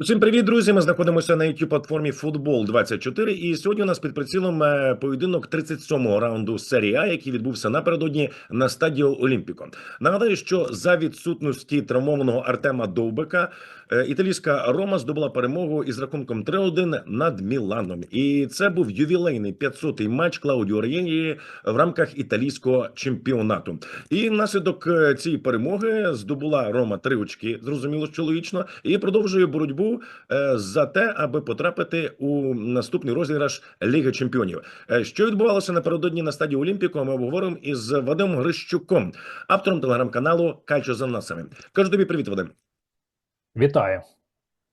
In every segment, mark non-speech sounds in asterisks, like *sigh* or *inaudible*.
Усім привіт, друзі! Ми знаходимося на youtube платформі Футбол 24 І сьогодні у нас під прицілом е, поєдинок 37-го раунду серії А, який відбувся напередодні на стадіо Олімпіко. Нагадаю, що за відсутності травмованого Артема Довбика е, італійська Рома здобула перемогу із рахунком 3-1 над Міланом. І це був ювілейний 500-й матч Клаудіо Р'єнії в рамках італійського чемпіонату. І внаслідок е, цієї перемоги здобула Рома три очки, зрозуміло, що логічно, і продовжує боротьбу е, за те, аби потрапити у наступний розіграш Ліги Чемпіонів. Е, Що відбувалося напередодні на стадії Олімпіку? Ми обговоримо із Вадимом Грищуком, автором телеграм-каналу Кальчо за насами. Кажу тобі привіт, Вадим. Вітаю.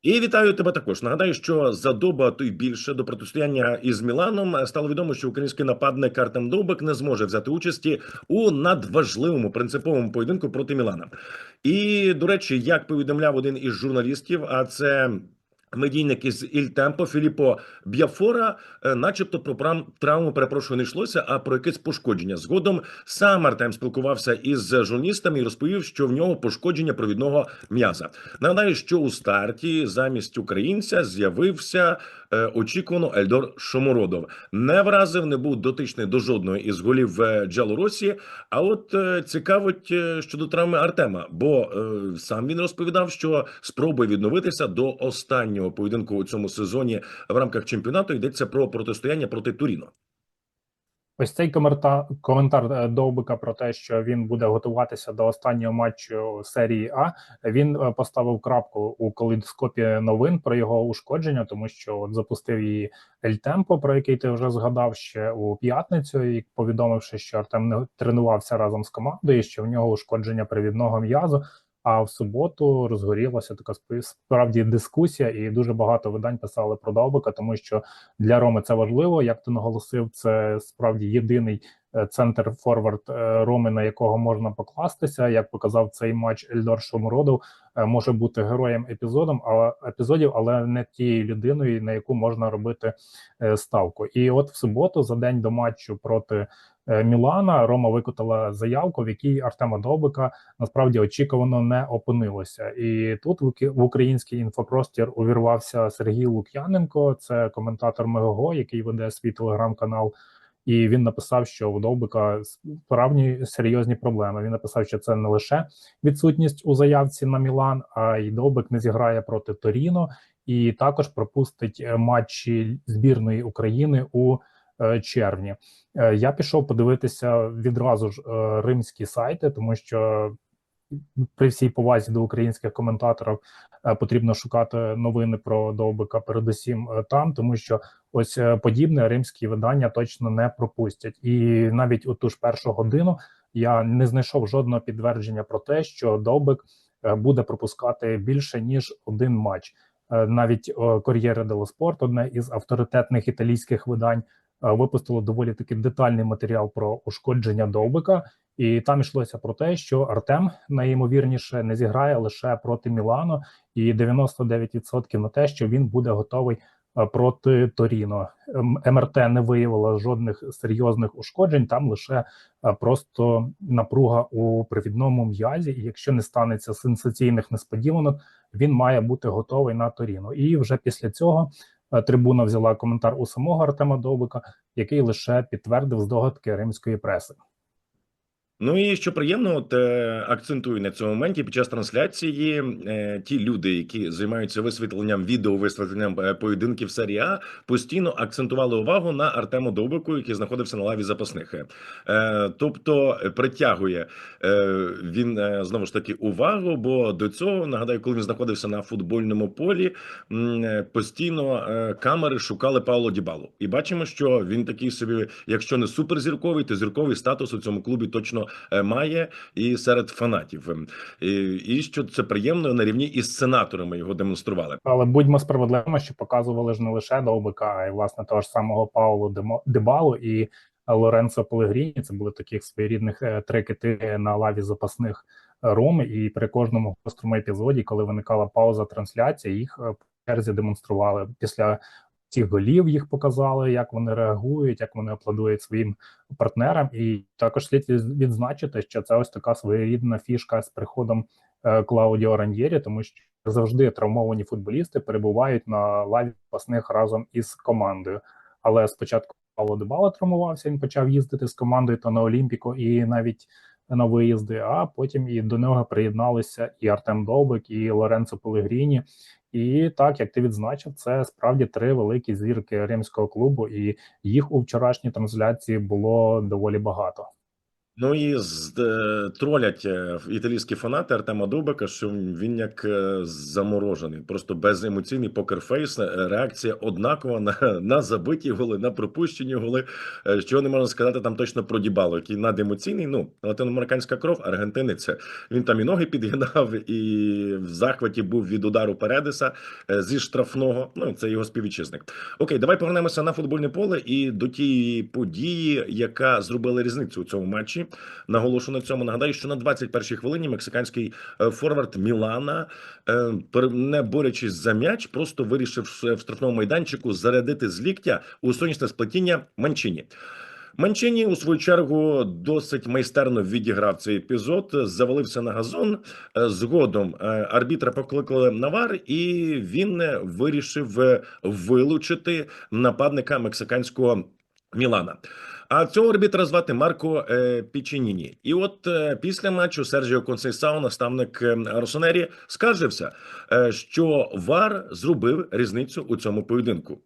І вітаю тебе також. Нагадаю, що за доба, то й більше до протистояння із Міланом е, стало відомо, що український нападник Артем Довбик не зможе взяти участі у надважливому принциповому поєдинку проти Мілана. І до речі, як повідомляв один із журналістів, а це. Медійник із Ільтемпо Філіппо Б'яфора, е, начебто про травму перепрошую не йшлося, а про якесь пошкодження. Згодом сам Артем спілкувався із журналістами і розповів, що в нього пошкодження провідного м'яза. Нагадаю, що у старті замість українця з'явився е, очікувано Ельдор Шомородов. Не вразив, не був дотичний до жодного із голів е, Джалоросі. А от е, цікавить е, щодо травми Артема, бо е, сам він розповідав, що спробує відновитися до останнього поєдинку у цьому сезоні в рамках чемпіонату. Йдеться про протистояння проти Туріно. Ось цей коментар, коментар е, Довбика про те, що він буде готуватися до останнього матчу серії А. Він е, поставив крапку у калейдоскопі новин про його ушкодження, тому що от запустив її Ель Темпо, про який ти вже згадав ще у п'ятницю, і повідомивши, що Артем не тренувався разом з командою, що в нього ушкодження привідного м'язу. А в суботу розгорілася така справді дискусія, і дуже багато видань писали про Довбика, тому що для Роми це важливо. Як ти наголосив, це справді єдиний е, центр форвард е, Роми, на якого можна покластися. Як показав цей матч Ельдор Шомородов, е, може бути героєм епізодом, але епізодів, але не тією людиною, на яку можна робити ставку. І от в суботу, за день до матчу проти Мілана, Рома викотала заявку, в якій Артема Довбика насправді очікувано не опинилося. І тут в український інфопростір увірвався Сергій Лук'яненко, це коментатор Мегого, який веде свій телеграм-канал. І він написав, що у Довбика справді серйозні проблеми. Він написав, що це не лише відсутність у заявці на Мілан, а й Довбик не зіграє проти Торіно, і також пропустить е, матчі збірної України у е, червні. Е, Я пішов подивитися відразу ж е, римські сайти, тому що при всій повазі до українських коментаторів е, потрібно шукати новини про Довбика, передусім е, там, тому що ось е, подібне римські видання точно не пропустять. І навіть у ту ж першу годину я не знайшов жодного підтвердження про те, що Довбик е, буде пропускати більше ніж один матч. Е, Навіть Кор'єре дело Спорт, одне із авторитетних італійських видань, е, випустило доволі таки детальний матеріал про ушкодження Довбика. І там йшлося про те, що Артем найімовірніше не зіграє лише проти Мілану, і 99% на те, що він буде готовий е, проти Торіно. Ем, МРТ не виявила жодних серйозних ушкоджень, там лише е, просто напруга у привідному м'язі. І якщо не станеться сенсаційних несподіванок, він має бути готовий на Торіно. І вже після цього е, трибуна взяла коментар у самого Артема Довбика, який лише підтвердив здогадки римської преси. Ну і що приємно, от е, акцентую на цьому моменті під час трансляції. Е, ті люди, які займаються висвітленням відео, висвітленням е, поєдинків серії А, постійно акцентували увагу на Артему Довбику, який знаходився на лаві запасних. Тобто притягує він знову ж таки увагу. Бо до цього нагадаю, коли він знаходився на футбольному полі, постійно камери шукали Пауло Дібалу. І бачимо, що він такий собі, якщо не суперзірковий, то зірковий статус у цьому клубі точно е, має і серед фанатів. Ем, І, і що це приємно на рівні із сенаторами його демонстрували. Але будьмо справедливими, що показували ж не лише Довбика, а й власне того ж самого Демо- Дебалу і Лоренцо Пелегріні. Це були таких своєрідних е, три кити на лаві запасних Роми. І при кожному гострому епізоді, коли виникала пауза трансляції, їх е, черзі демонстрували після. Цих голів їх показали, як вони реагують, як вони аплодують своїм партнерам, і також слід відзначити, що це ось така своєрідна фішка з приходом е, Клаудіо Раньєрі, тому що завжди травмовані футболісти перебувають на лаві запасних разом із командою. Але спочатку Павло Дебала травмувався, він почав їздити з командою то на Олімпіку і навіть на виїзди. А потім і до нього приєдналися і Артем Довбик, і Лоренцо Пелегріні. І так, як ти відзначив, це справді три великі зірки римського клубу, і їх у вчорашній трансляції було доволі багато. Ну і з, е, тролять е, італійські фанати Артема Дубика, що він як е, заморожений, просто беземоційний покерфейс. е, Реакція однакова на, на забиті голи, на пропущені голи. Е, Що не можна сказати там точно про Дібало, який надемоційний. Ну, латиноамериканська кров, аргентинець. Він там і ноги підгинав, і в захваті був від удару Передеса е, зі штрафного. Ну, це його співвітчизник. Окей, давай повернемося на футбольне поле і до тієї події, яка зробила різницю у цьому матчі. Наголошу на цьому. Нагадаю, що на 21-й хвилині мексиканський е, форвард Мілана, е, не борючись за м'яч, просто вирішив в штрафному майданчику зарядити з ліктя у сонячне сплетіння Манчині. Манчині у свою чергу досить майстерно відіграв цей епізод, завалився на газон. Е, Згодом е, арбітра покликали на вар, і він е, вирішив е, вилучити нападника мексиканського Мілана. А цього арбітра звати Марко е, Піченіні. І от е, після матчу Сержіо Консейсау, наставник е, Росонері, скаржився, е, що ВАР зробив різницю у цьому поєдинку.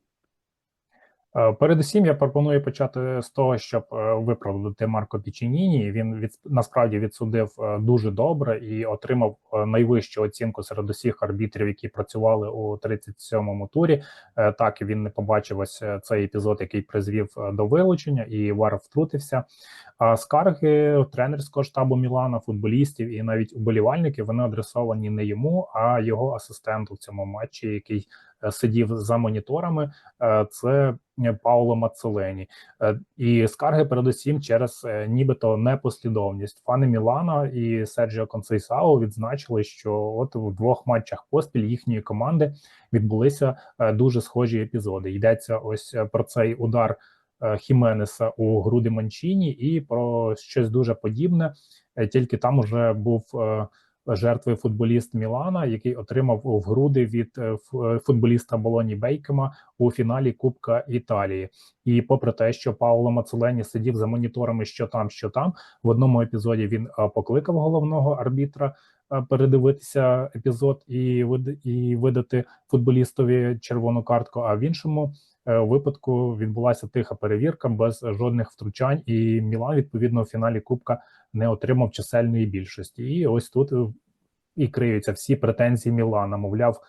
Е, Передусім, я пропоную почати з того, щоб е, виправдати Марко Піченіні. Він від насправді відсудив е, дуже добре і отримав найвищу оцінку серед усіх арбітрів, які працювали у 37-му турі. Так він не побачив ось цей епізод, який призвів до вилучення, і ВАР втрутився. Скарги тренерського штабу Мілана, футболістів і навіть уболівальників вони адресовані не йому, а його асистенту в цьому матчі, який е, сидів за моніторами. Е, Це е, Пауло Мацелені. І скарги передусім через нібито непослідовність. Фани Мілана і Серджіо Консейсао відзначили, що от в двох матчах поспіль їхньої команди відбулися дуже схожі епізоди. Йдеться ось про цей удар Хіменеса у груди Манчині і про щось дуже подібне. Е, Тільки там уже був е, жертвою футболіст Мілана, який отримав в груди від е, е, футболіста Болоні Бейкема у фіналі Кубка Італії. І попри те, що Пауло Мацелені сидів за моніторами, що там, що там, в одному епізоді він е, покликав головного арбітра е, передивитися епізод і і видати футболістові червону картку. А в іншому е, випадку відбулася тиха перевірка без жодних втручань, і Мілан відповідно у фіналі Кубка не отримав чисельної більшості. І ось тут е, і криються всі претензії Мілана. Мовляв,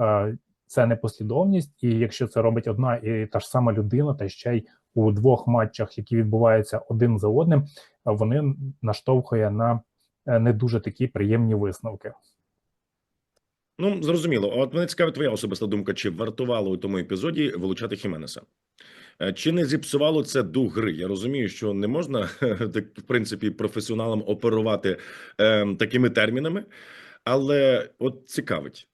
е, це непослідовність, і якщо це робить одна і та ж сама людина, та ще й у двох матчах, які відбуваються один за одним, е, вони наштовхує на е, не дуже такі приємні висновки. Ну, зрозуміло. От мене цікавить твоя особиста думка, чи вартувало у тому епізоді вилучати Хіменеса? Е, Чи не зіпсувало це дух гри? Я розумію, що не можна *laughs* так, в принципі професіоналам оперувати е, такими термінами, але от цікавить.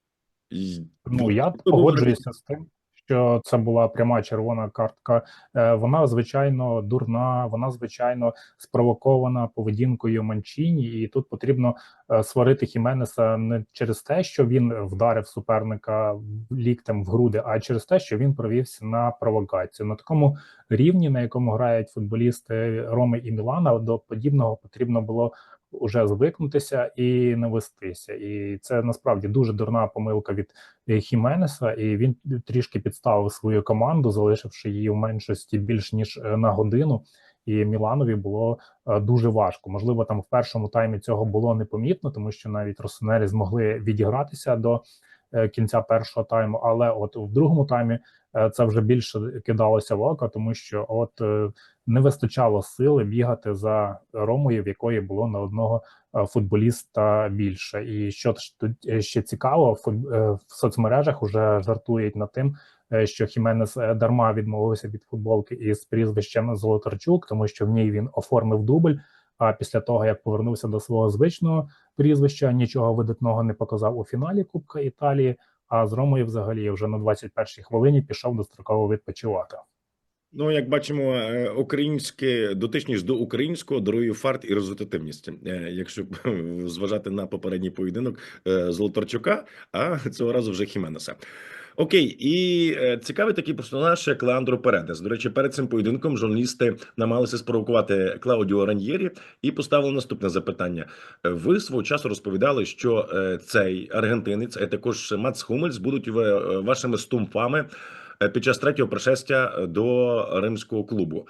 Ну я погоджуюся з тим, що це була пряма червона картка. Е, Вона звичайно дурна, вона звичайно спровокована поведінкою Манчіні, і тут потрібно е, сварити Хіменеса не через те, що він вдарив суперника ліктем в груди, а через те, що він провівся на провокацію. На такому рівні, на якому грають футболісти Роми і Мілана, до подібного потрібно було уже звикнутися і не вестися. І це насправді дуже дурна помилка від е, Хіменеса, і він трішки підставив свою команду, залишивши її в меншості більш ніж е, на годину. І Міланові було е, дуже важко. Можливо, там в першому таймі цього було непомітно, тому що навіть Росонері змогли відігратися до кінця першого тайму. Але от в другому таймі це вже більше кидалося в око, тому що от не вистачало сили бігати за Ромою, в якої було на одного е, футболіста більше. І що е, ще цікаво, е, в соцмережах вже жартують над тим, що Хіменес дарма відмовився від футболки із прізвищем Золотарчук, тому що в ній він оформив дубль. А після того, як повернувся до свого звичного прізвища, нічого видатного не показав у фіналі Кубка Італії. А з Ромою взагалі вже на 21-й хвилині пішов достроково відпочивати. Ну, як бачимо, е, українське дотичність до українського дарує фарт і результативність. Е, Якщо зважати на попередній поєдинок е, Золотарчука, а цього разу вже Хіменеса. Окей, і е, цікавий такий персонаж, як Леандро Передес. До речі, перед цим поєдинком журналісти намагалися спровокувати Клаудіо Раньєрі і поставили наступне запитання. Е, Ви свого часу розповідали, що е, цей аргентинець, а також Мац Хумельс будуть е, вашими стумфами е, під час третього пришестя до римського клубу.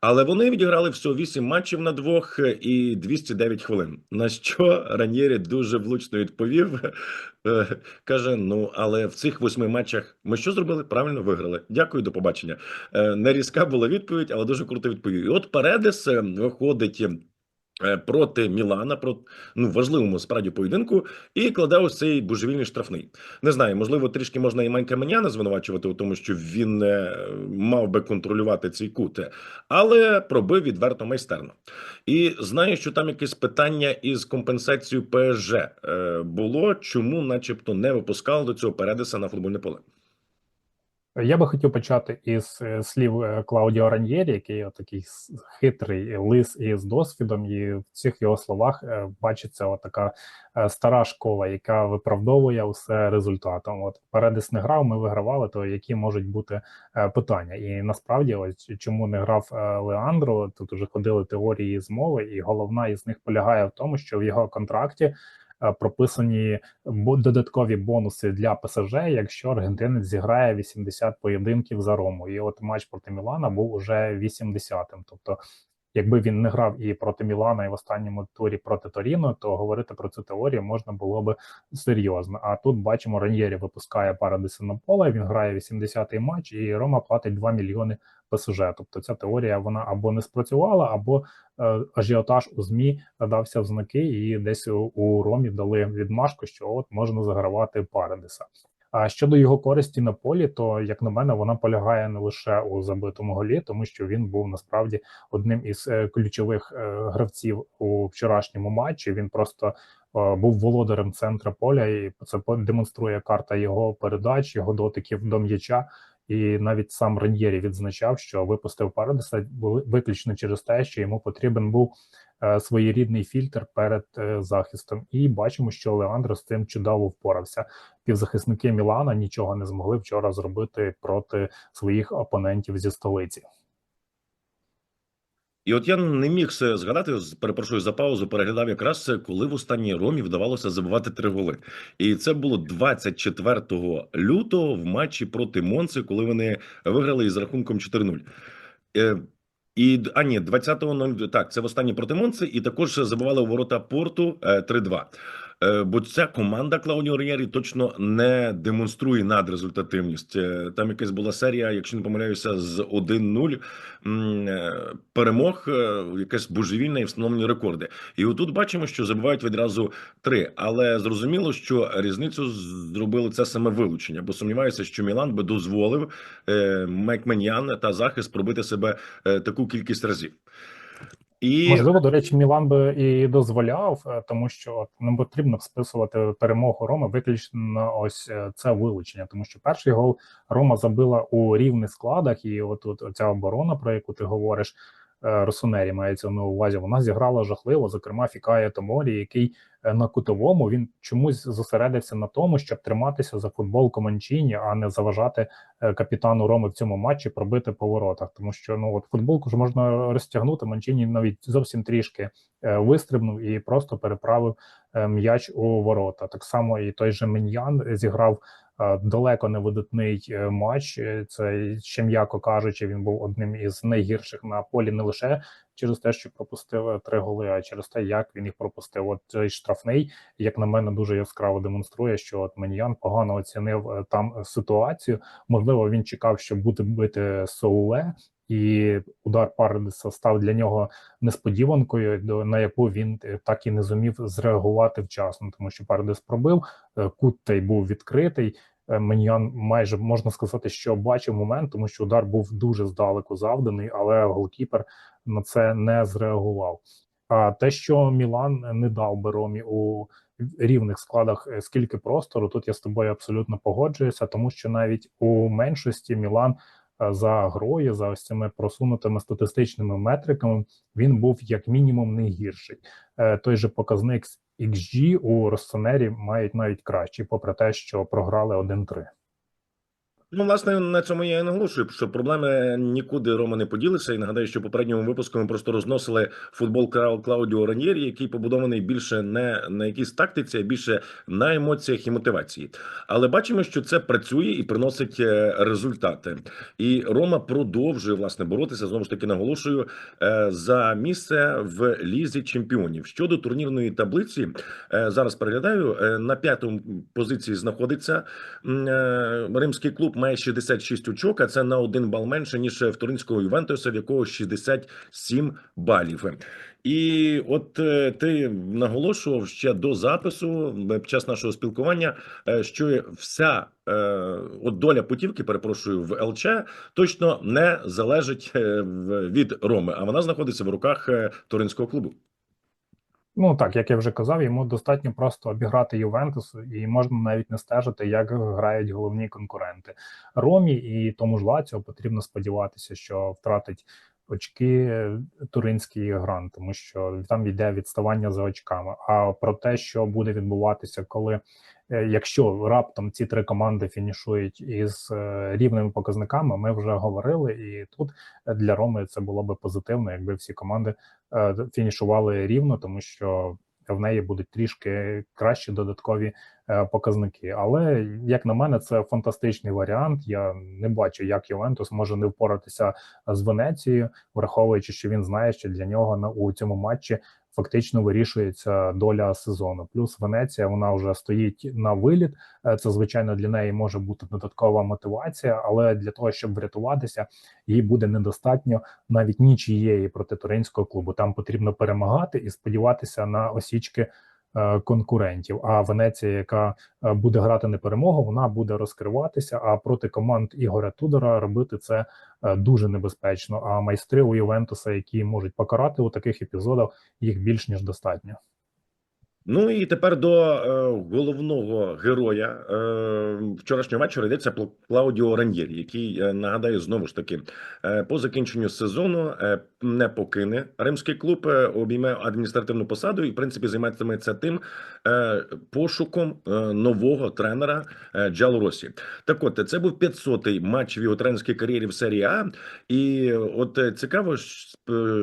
Але вони відіграли всього 8 матчів на двох е, і 209 хвилин. На що Раньєрі дуже влучно відповів. Е, Каже: ну але в цих восьми матчах ми що зробили? Правильно виграли. Дякую, до побачення. Е, Не різка була відповідь, але дуже круто відповів. І от Передес е, виходить. Е, Проти Мілана, про ну важливому справді поєдинку, і кладе ось цей божевільний штрафний. Не знаю, можливо, трішки можна і Манька Меняна звинувачувати у тому, що він не мав би контролювати цей кут, але пробив відверто майстерно. І знаю, що там якесь питання із компенсацією ПСЖ е, було, чому, начебто, не випускали до цього передиса на футбольне поле. Я би хотів почати із е, слів е, Клаудіо Раньєрі, який такий хитрий лис із досвідом, і в цих його словах е, бачиться така стара школа, яка виправдовує усе результатом. От Передис не грав, ми вигравали, то які можуть бути питання? І насправді, ось чому не грав Леандро? Тут уже ходили теорії змови, і головна із них полягає в тому, що в його контракті прописані бо- додаткові бонуси для ПСЖ, якщо аргентинець зіграє 80 поєдинків за Рому. І от матч проти Мілана був уже 80-м. Тобто, якби він не грав і проти Мілана, і в останньому турі проти Торіно, то говорити про цю теорію можна було би серйозно. А тут бачимо, Раньєрі випускає Парадиса на поле. Він грає 80-й матч, і Рома платить 2 мільйони ПСЖ. Тобто, ця теорія вона або не спрацювала, або е, ажіотаж у змі дався в знаки, і десь у, Ромі дали відмашку, що от можна загравати Парадиса. А щодо його користі на полі, то як на мене, вона полягає не лише у забитому голі, тому що він був насправді одним із е, ключових е, гравців у вчорашньому матчі. Він просто був володарем центра поля, і це демонструє карта його передач, його дотиків до м'яча. І навіть сам Раньєрі відзначав, що випустив Парадиса були- виключно через те, що йому потрібен був е, своєрідний фільтр перед е, захистом. І бачимо, що Леандро з цим чудово впорався. Півзахисники Мілана нічого не змогли вчора зробити проти своїх опонентів зі столиці. І от я не міг це згадати, перепрошую за паузу, переглядав якраз це, коли в останній Ромі вдавалося забивати три голи. І це було 24 лютого в матчі проти Монци, коли вони виграли із рахунком 4-0. Е, І а ні, 20.00, так, це в останній проти Монци, і також забивали у ворота Порту е, 3-2. Е, Бо ця команда Клаудіо Рієрі точно не демонструє надрезультативність. Е, Там якась була серія, якщо не помиляюся, з 1-0 е, перемог, е, якась божевільна і встановлені рекорди. І отут бачимо, що забивають відразу три. Але зрозуміло, що різницю зробили це саме вилучення, бо сумніваюся, що Мілан би дозволив Майкменян та захист пробити себе таку кількість разів. І Можливо, до речі, Мілан би і дозволяв, е, тому що не потрібно списувати перемогу Роми виключно ось е, це вилучення, тому що перший гол Рома забила у рівних складах, і от, от ця оборона, про яку ти говориш, е, Росонері мається на увазі. Вона зіграла жахливо. Зокрема, Фікає Томорі, який на кутовому він чомусь зосередився на тому, щоб триматися за футбол Команчині, а не заважати е, капітану Роми в цьому матчі пробити по воротах. Тому що ну от футболку ж можна розтягнути. Манчині навіть зовсім трішки е, вистрибнув і просто переправив е, м'яч у ворота. Так само і той же Меньян зіграв е, далеко не видатний е, матч. Е, Це ще м'яко кажучи, він був одним із найгірших на полі не лише через те, що пропустив е, три голи, а через те, як він їх пропустив. От цей штрафний, як на мене, дуже яскраво демонструє, що от Меньян погано оцінив е, там ситуацію. Можливо, він чекав, що буде бити Соуле, і удар Парадиса став для нього несподіванкою, на яку він е, так і не зумів зреагувати вчасно, тому що Парадис пробив, е, кут той був відкритий. Е, Меньян майже можна сказати, що бачив момент, тому що удар був дуже здалеку завданий, але голкіпер на це не зреагував. А те, що Мілан не дав би Ромі у рівних складах е, скільки простору, тут я з тобою абсолютно погоджуюся, тому що навіть у меншості Мілан за грою, за ось цими просунутими статистичними метриками, він був як мінімум не гірший. Е, Той же показник XG у Росценері мають навіть кращий, попри те, що програли 1-3. Ну, власне, на цьому я і наголошую, що проблеми нікуди Рома не поділися. І нагадаю, що попередньому випуску ми просто розносили футбол Клаудіо Раньєрі, який побудований більше не на якійсь тактиці, а більше на емоціях і мотивації. Але бачимо, що це працює і приносить е, результати. І Рома продовжує власне боротися. Знову ж таки наголошую е, за місце в лізі чемпіонів. Щодо турнірної таблиці, е, зараз переглядаю на п'ятому позиції знаходиться римський клуб має 66 очок, а це на один бал менше ніж в туринського Ювентуса, в якого 67 балів. І от е, ти наголошував ще до запису е, під час нашого спілкування, е, що вся от доля путівки, перепрошую, в ЛЧ точно не залежить від Роми, а вона знаходиться в руках туринського клубу. Ну так, як я вже казав, йому достатньо просто обіграти Ювентус, і можна навіть не стежити, як грають головні конкуренти. Ромі і тому ж Лаціо потрібно сподіватися, що втратить очки е, туринський грант, тому що там йде відставання за очками. А про те, що буде відбуватися, коли якщо раптом ці три команди фінішують із е, рівними показниками, ми вже говорили, і тут для Роми це було би позитивно, якби всі команди е, фінішували рівно, тому що в неї будуть трішки кращі додаткові е, показники. Але як на мене, це фантастичний варіант. Я не бачу, як Ювентус може не впоратися з Венецією, враховуючи, що він знає, що для нього на у цьому матчі фактично вирішується доля сезону. Плюс Венеція вона вже стоїть на виліт. Е, Це звичайно для неї може бути додаткова мотивація, але для того, щоб врятуватися, їй буде недостатньо навіть нічієї проти туринського клубу. Там потрібно перемагати і сподіватися на осічки конкурентів. А Венеція, яка е, буде грати на перемогу, вона буде розкриватися. А проти команд Ігоря Тудора робити це е, дуже небезпечно. А майстри у Ювентуса, які можуть покарати у таких епізодах, їх більш ніж достатньо. Ну і тепер до е, головного героя е, вчорашнього вечора йдеться про Клаудіо Раньєрі, який е, нагадаю знову ж таки по закінченню сезону не покине римський клуб, обійме адміністративну посаду і в принципі займатиметься тим пошуком нового тренера Джало Росі. Так, от це був 500-й матч в його тренерській кар'єрі в серії А. І от цікаво,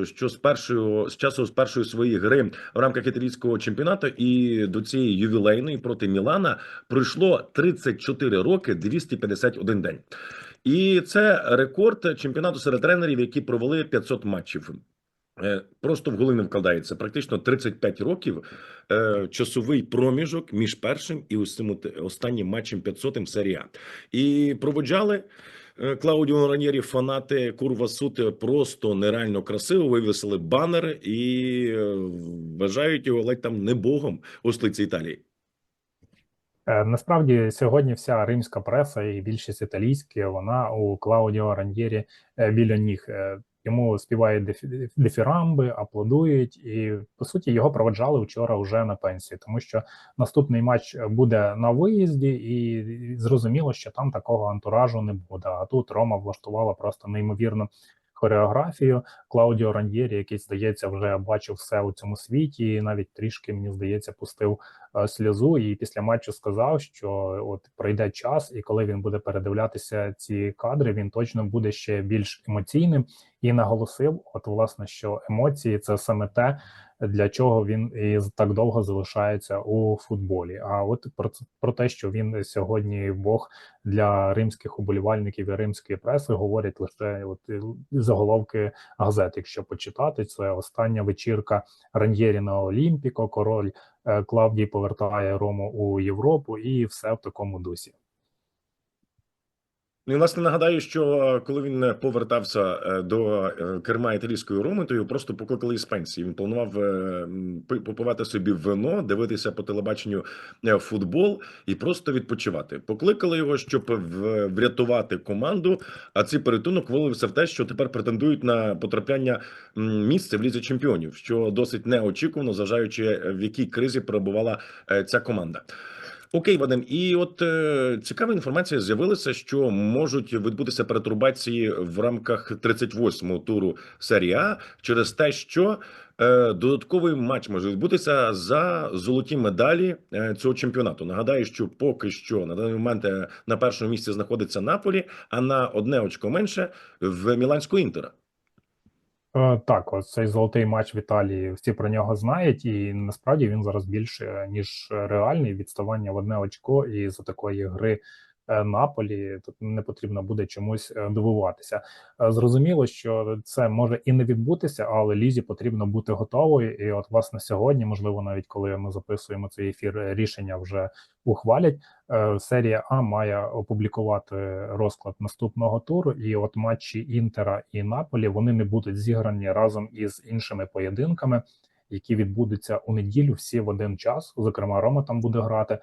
що з першого з часу з першої своєї гри в рамках італійського чемпіонату і до цієї ювілейної проти Мілана пройшло 34 роки 251 день. І це рекорд чемпіонату серед тренерів, які провели 500 матчів. Е, Просто в голову не вкладається. Практично 35 років е, часовий проміжок між першим і останнім матчем 500 в серії А. І проводжали Клаудіо Ранєрі фанати Курва Сути просто нереально красиво вивісили банер і е, вважають його ледь там не богом у столиці Італії. Е, Насправді сьогодні вся римська преса і більшість італійська вона у Клаудіо Раньєрі е, біля ніг. Йому співають дефі- дифірамби, аплодують, і по суті його проведжали вчора вже на пенсії, тому що наступний матч буде на виїзді, і зрозуміло, що там такого антуражу не буде. А тут Рома влаштувала просто неймовірну хореографію. Клаудіо Раньєрі, який здається, вже бачив все у цьому світі, і навіть трішки мені здається, пустив сльозу. І після матчу сказав, що от пройде час, і коли він буде передивлятися ці кадри, він точно буде ще більш емоційним і наголосив, от власне, що емоції це саме те, для чого він і так довго залишається у футболі. А от про про те, що він сьогодні Бог для римських уболівальників і римської преси, говорять лише от е, заголовки газет. Якщо почитати, це остання вечірка Раньєрі на Олімпіко, король е, Клавдій повертає Рому у Європу, і все в такому дусі. Ну, і, власне, нагадаю, що е, коли він е, повертався е, до керма італійської Роми, то його просто покликали із пенсії. Він планував попивати собі вино, дивитися по телебаченню футбол і просто відпочивати. Покликали його, щоб врятувати команду. А цей порятунок вилився в те, що тепер претендують на потрапляння м, місце в лізі чемпіонів, що досить неочікувано, зважаючи в якій кризі перебувала ця команда. Окей, Вадим, і от е, цікава інформація з'явилася, що можуть відбутися перетурбації в рамках 38-го туру серії А через те, що е, додатковий матч може відбутися за золоті медалі е, цього чемпіонату. Нагадаю, що поки що на даний момент е, на першому місці знаходиться Наполі, а на одне очко менше в Міланського інтера. Е, Так, ось цей золотий матч в Італії, всі про нього знають, і насправді він зараз більше ніж реальний відставання в одне очко, і за такої гри Наполі тут не потрібно буде чомусь е, дивуватися. Е, Зрозуміло, що це може і не відбутися, але лізі потрібно бути готовою. І от власне сьогодні, можливо, навіть коли ми записуємо цей ефір, е, рішення вже ухвалять. Е, Серія А має опублікувати розклад наступного туру, і от матчі Інтера і Наполі вони не будуть зіграні разом із іншими поєдинками, які відбудуться у неділю всі в один час. Зокрема, Рома там буде грати.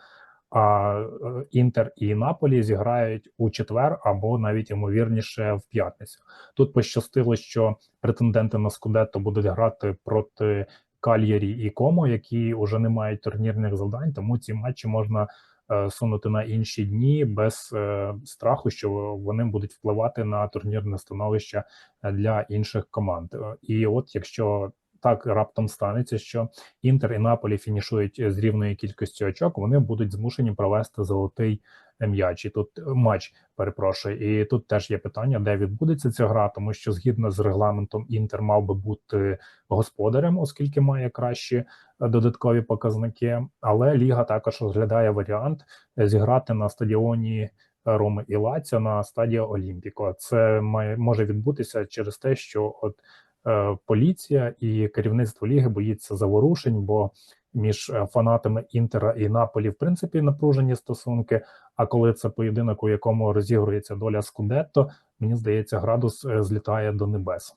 А е, Інтер і Наполі зіграють у четвер або навіть ймовірніше в п'ятницю. Тут пощастило, що претенденти на Скудетто будуть грати проти Кальєрі і Комо, які вже не мають турнірних завдань, тому ці матчі можна е, сунути на інші дні без е, страху, що вони будуть впливати на турнірне становище для інших команд. І от якщо так раптом станеться, що Інтер і Наполі фінішують з рівною кількістю очок, вони будуть змушені провести золотий м'яч. І тут е, матч, перепрошую. І тут теж є питання, де відбудеться ця гра, тому що згідно з регламентом Інтер мав би бути господарем, оскільки має кращі е, додаткові показники. Але Ліга також розглядає варіант е, зіграти на стадіоні Роми і Лаціо на стадіо Олімпіко. Це має може відбутися через те, що от е, поліція і керівництво ліги боїться заворушень, бо між е, фанатами Інтера і Наполі в принципі напружені стосунки. А коли це поєдинок, у якому розігрується доля Скудетто, мені здається, градус е, злітає до небес.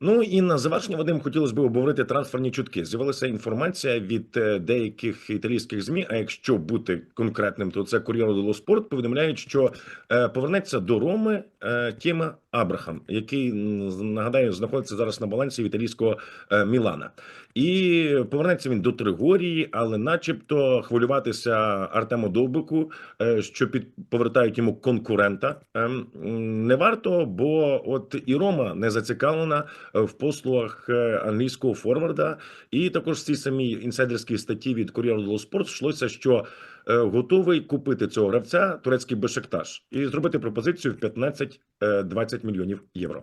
Ну і на завершення Вадим хотілося б обговорити трансферні чутки. З'явилася інформація від е, деяких італійських змі. А якщо бути конкретним, то це dello Sport повідомляють, що е, повернеться до Роми е, Тіма Абрахам, який нагадаю знаходиться зараз на балансі в італійського е, Мілана, і повернеться він до Тригорії, але, начебто, хвилюватися Артему Довбику, е, що під повертають йому конкурента, е, не варто, бо от і Рома не зацікавлена в послугах англійського форварда, і також в цій самій інсайдерській статті від Corriere dello йшлося, що готовий купити цього гравця турецький Бешектаж і зробити пропозицію в 15-20 мільйонів євро.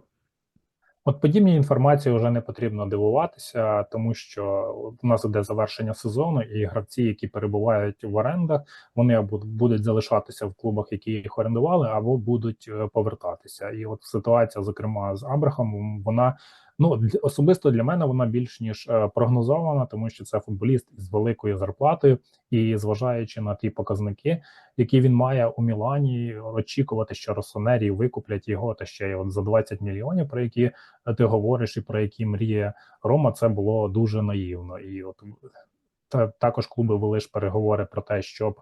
От подібні інформації вже не потрібно дивуватися, тому що у нас іде завершення сезону, і гравці, які перебувають в орендах, вони або будуть залишатися в клубах, які їх орендували, або будуть е, повертатися. І от ситуація, зокрема з Абрахамом, вона ну особисто для мене вона більш ніж е, прогнозована, тому що це футболіст із великою зарплатою, і зважаючи на ті показники, які він має у Мілані, очікувати, що Росонері викуплять його та ще й от за 20 мільйонів, про які ти говориш, і про які мріє Рома, це було дуже наївно. І от та також клуби вели ж переговори про те, щоб е,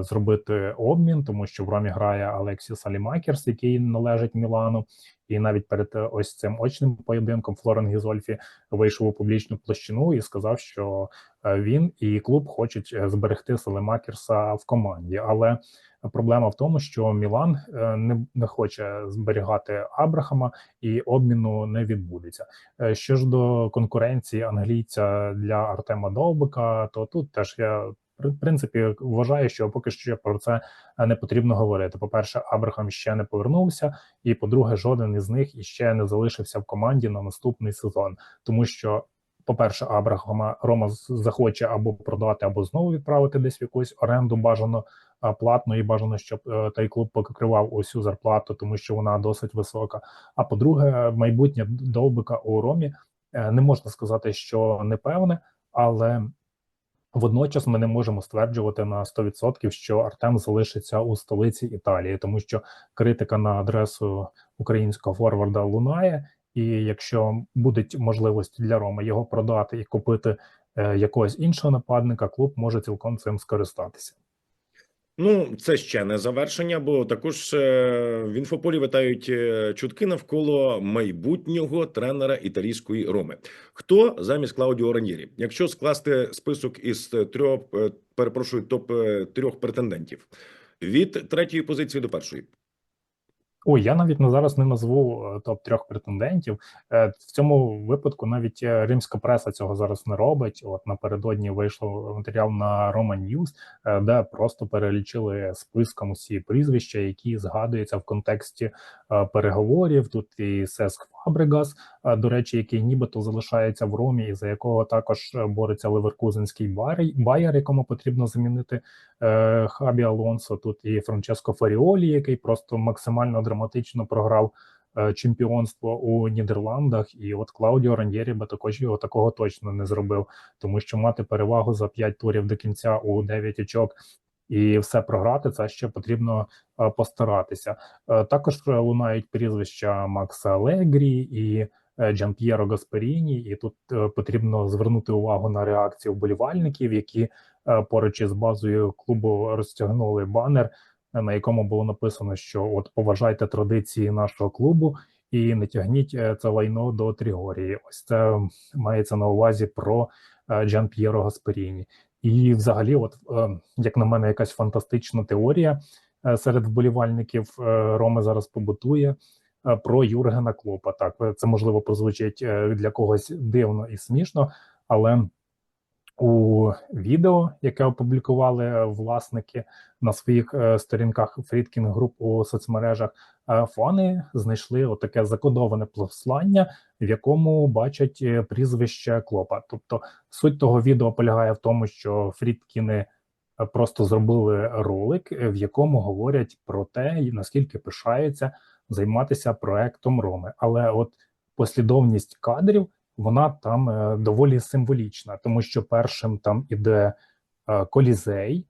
зробити обмін, тому що в Ромі грає Алексіс Алімакерс, який належить Мілану, і навіть перед е, ось цим очним поєдинком Флорен Гізольфі вийшов у публічну площину і сказав, що е, він і клуб хочуть е, зберегти Салемакерса в команді, але проблема в тому, що Мілан е, не, не хоче зберігати Абрахама, і обміну не відбудеться. Е, Що ж до конкуренції англійця для Артема Довбика, то тут теж я в принципі вважаю, що поки що про це не потрібно говорити. По перше, Абрахам ще не повернувся, і по-друге, жоден із них іще не залишився в команді на наступний сезон, тому що. По-перше, Абрахама Рома захоче або продати, або знову відправити десь в якусь оренду бажано платно, і бажано, щоб е, той клуб покривав усю зарплату, тому що вона досить висока. А по-друге, майбутнє довбика у Ромі е, не можна сказати, що непевне, але водночас ми не можемо стверджувати на 100%, що Артем залишиться у столиці Італії, тому що критика на адресу українського форварда лунає. І якщо будуть можливості для Роми його продати і купити е, якогось іншого нападника, клуб може цілком цим скористатися. Ну, це ще не завершення, бо також е, в інфополі витають е, чутки навколо майбутнього тренера італійської Роми. Хто замість Клаудіо Ранєрі? Якщо скласти список із е, трьох, перепрошую, топ трьох претендентів від третьої позиції до першої. Ой, я навіть на зараз не назву е, топ трьох претендентів. Е, В цьому випадку навіть е, римська преса цього зараз не робить. От напередодні вийшов матеріал на Roman News, де просто перелічили списком усі прізвища, які згадуються в контексті переговорів. Тут і Сеск Фабрегас, е, до речі, який нібито залишається в Ромі, і за якого також е, бореться Леверкузенський Байер, якому потрібно замінити е, Хабі Алонсо. Тут і Франческо Фаріолі, який просто максимально драматично програв чемпіонство у Нідерландах. І от Клаудіо Раньєрі би також його такого точно не зробив, тому що мати перевагу за 5 турів до кінця у 9 очок. І все програти, це ще потрібно е, постаратися. Е, Також е, лунають прізвища Макса Алегрі і Джанп'єро Гасперіні, і тут потрібно звернути увагу на реакцію вболівальників, які поруч із базою клубу розтягнули банер, на якому було написано, що от поважайте традиції нашого клубу і не тягніть це лайно до Трігорії. Ось це мається на увазі про Джан П'єро Гасперіні. І, взагалі, от е, як на мене, якась фантастична теорія е, серед вболівальників е, Роми зараз побутує про Юргена Клопа. Так, це можливо прозвучить для когось дивно і смішно, але у відео, яке опублікували власники на своїх сторінках Фрідкін груп у соцмережах, фани знайшли отаке закодоване послання, в якому бачать е, прізвище Клопа. Тобто суть того відео полягає в тому, що Фрідкіни е, просто зробили ролик, е, в якому говорять про те, наскільки пишаються займатися проектом Роми. Але от послідовність кадрів вона там доволі символічна, тому що першим там іде колізей,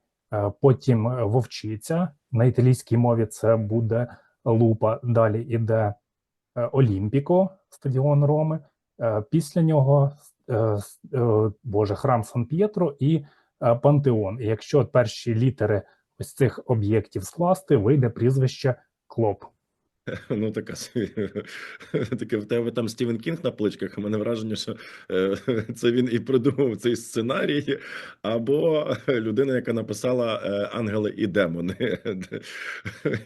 потім вовчиця. На італійській мові це буде лупа. Далі іде е, Олімпіко, стадіон Роми. Е, після нього е, Боже, храм Сан П'єтро і Пантеон. І якщо перші літери ось цих об'єктів скласти, вийде прізвище Клоп. *laughs* Ну, така. *laughs* Таке в тебе там Стівен Кінг на плечках. У мене враження, що е, *laughs* це він і придумав цей сценарій, або людина, яка написала е, Ангели і демони.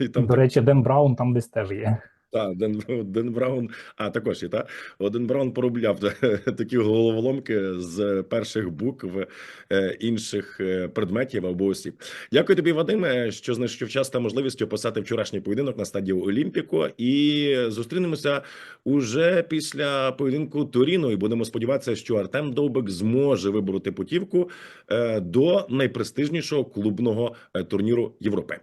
І там До речі, Ден Браун там десь теж є. Так, Ден, Ден Браун, а також і та Ден Браун поробляв *laughs* такі головоломки з перших букв е, інших е, предметів або осіб. Дякую тобі, Вадиме, що знайшов час та можливість описати вчорашній поєдинок на стадії Олімпіко. І зустрінемося уже після поєдинку Торіно. І будемо сподіватися, що Артем Довбик зможе вибороти путівку е, до найпрестижнішого клубного турніру Європи.